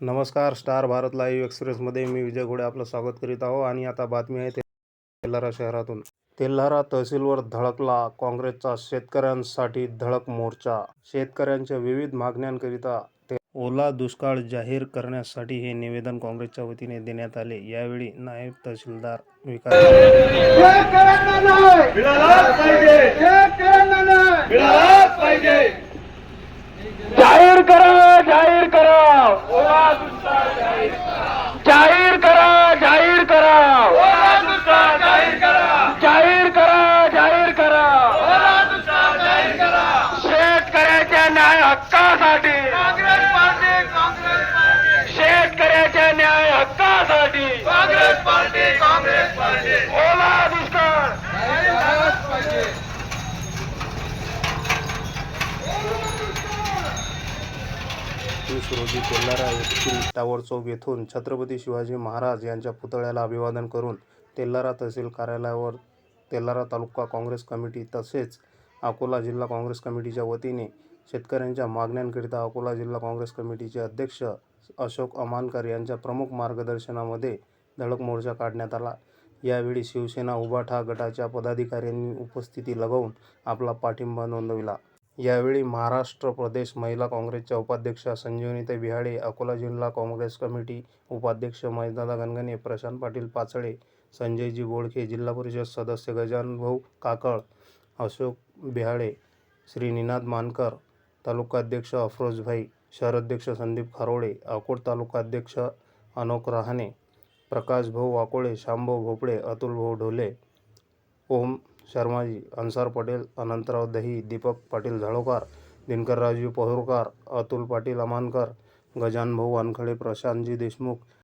नमस्कार star Bharat live एक्सप्रेसमध्ये मी विजय घोडे आपलं स्वागत करीत आहो आणि आता बातमी आहे ते तेल्हारा शहरातून. तेल्हारा तहसीलवर धडकला काँग्रेसचा शेतकऱ्यांसाठी धडक मोर्चा. शेतकऱ्यांच्या विविध मागण्यांकरिता ते ओला दुष्काळ जाहीर करण्यासाठी हे निवेदन काँग्रेसच्या वतीने देण्यात आले. यावेळी नायब तहसीलदार विकास शेतकऱ्यांना नाही. मिळालाच पाहिजे Olá, O lado. एकवीस रोजी तेल्हारा येथील टावर चौक येथून छत्रपती शिवाजी महाराज यांच्या पुतळ्याला अभिवादन करून तेल्हारा तहसील कार्यालयावर तेल्हारा तालुका काँग्रेस कमिटी तसेच अकोला जिल्हा काँग्रेस कमिटीच्या वतीने शेतकऱ्यांच्या मागण्यांकरिता अकोला जिल्हा काँग्रेस कमिटीचे अध्यक्ष अशोक अमानकर यांच्या प्रमुख मार्गदर्शनामध्ये धडक मोर्चा काढण्यात आला. यावेळी शिवसेना उभाठा गटाच्या पदाधिकाऱ्यांनी उपस्थिती लगावून आपला पाठिंबा नोंदविला. यावेळी महाराष्ट्र प्रदेश महिला काँग्रेसच्या उपाध्यक्षा संजीवनीताई बिहाडे अकोला जिल्हा काँग्रेस कमिटी उपाध्यक्ष महेशदादा गणगणे प्रशांत पाटील पाचळे संजयजी बोडखे जिल्हा परिषद सदस्य गजानन भाऊ काकळ अशोक बिहाडे श्री निनाद मानकर तालुकाध्यक्ष अफरोजभाई शहराध्यक्ष संदीप खारोळे अकोट तालुकाध्यक्ष अनोक रहाणे प्रकाश भाऊ वाकोळे शांभाऊ भोपळे अतुल भाऊ ढोले ओम शर्माजी अन्सार पटेल अनंतराव दही दीपक पाटील झाळोकार दिनकर राजू पहुरकार अतुल पाटील अमानकर गजानभाऊ वानखळे प्रशांतजी देशमुख